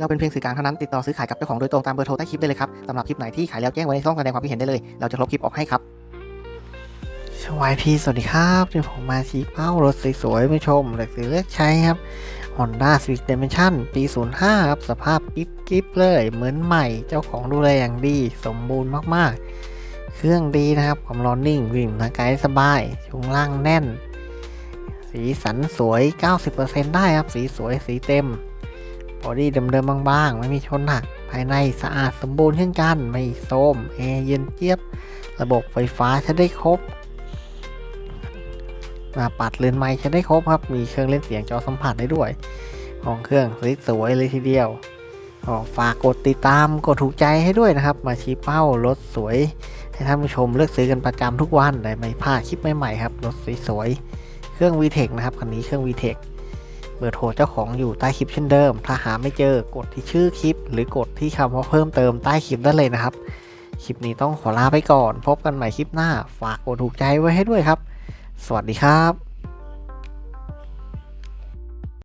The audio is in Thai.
เราเป็นเพียงสื่อกลางเท่านั้นติดต่อซื้อขายกับเจ้าของโดยตรงตามเบอร์โทรใต้คลิปได้เลยครับสำหรับคลิปไหนที่ขายแล้วแจ้งไว้ในช่องแสดงความคิดเห็นได้เลย เราจะลบคลิปออกให้ครับสวัสดีสวัสดีครับเดี๋ยวผมมาชี้เป้ารถสวยๆมาชมหลักซื้อเลือกใช้ครับ Honda Civic Dimension ปี 05 ครับ สภาพกิ๊บกิ๊บเลย เหมือนใหม่เจ้าของดูแลอย่างดี สมบูรณ์มากๆ เครื่องดีนะครับความร้อนนิ่ง วิ่งทางไกลสบายช่วงล่างแน่น สีสันสวย 90%ได้ครับ สีสวยสีเต็ม บอดี้เดิมๆบางๆ ไม่มีชนหนัก ภายในสะอาดสมบูรณ์เช่นกัน ไม่โทมแอร์เย็นเจี๊ยบ ระบบไฟฟ้าใช้ได้ครบหน้าปัดเรือนไม้ใช้ได้ครบครับ มีเครื่องเล่นเสียงจอสัมผัสได้ด้วย ของเครื่องสวยเลยทีเดียวก็ฝากกดติดตามกดถูกใจให้ด้วยนะครับ มาชี้เป้ารถสวย ให้ท่านผู้ชมเลือกซื้อกันประจำทุกวันได้ไม่พลาดคลิปใหม่ๆครับรถสวยๆเครื่อง VTEC นะครับคันนี้เครื่อง VTEC เบอร์โทรเจ้าของอยู่ใต้คลิปเช่นเดิม ถ้าหาไม่เจอกดที่ชื่อคลิป หรือกดที่คำว่าเพิ่มเติมใต้คลิปได้เลยนะครับ คลิปนี้ต้องขอลาไปก่อน พบกันใหม่คลิปหน้า ฝากกดถูกใจไว้ให้ด้วยครับ สวัสดีครับ